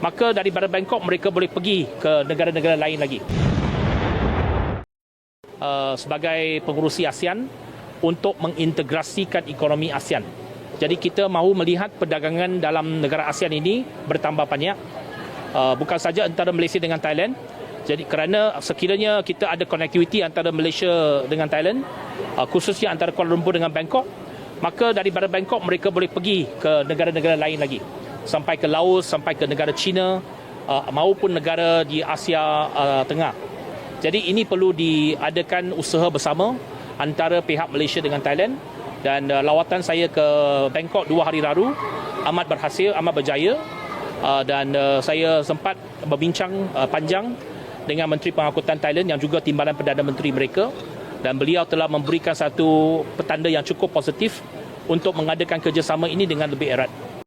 maka daripada Bangkok mereka boleh pergi ke negara-negara lain lagi. Uh, sebagai pengurusi ASEAN untuk mengintegrasikan ekonomi ASEAN. Jadi kita mahu melihat perdagangan dalam negara ASEAN ini bertambah banyak. Uh, bukan saja antara Malaysia dengan Thailand. Jadi kerana sekiranya kita ada connectivity antara Malaysia dengan Thailand, uh, khususnya antara Kuala Lumpur dengan Bangkok, maka daripada Bangkok mereka boleh pergi ke negara-negara lain lagi. Sampai ke Laos, sampai ke negara China uh, maupun negara di Asia uh, Tengah. Jadi ini perlu diadakan usaha bersama antara pihak Malaysia dengan Thailand dan uh, lawatan saya ke Bangkok dua hari lalu amat berhasil, amat berjaya uh, dan uh, saya sempat berbincang uh, panjang dengan Menteri Pengangkutan Thailand yang juga timbalan Perdana Menteri mereka dan beliau telah memberikan satu petanda yang cukup positif untuk mengadakan kerjasama ini dengan lebih erat.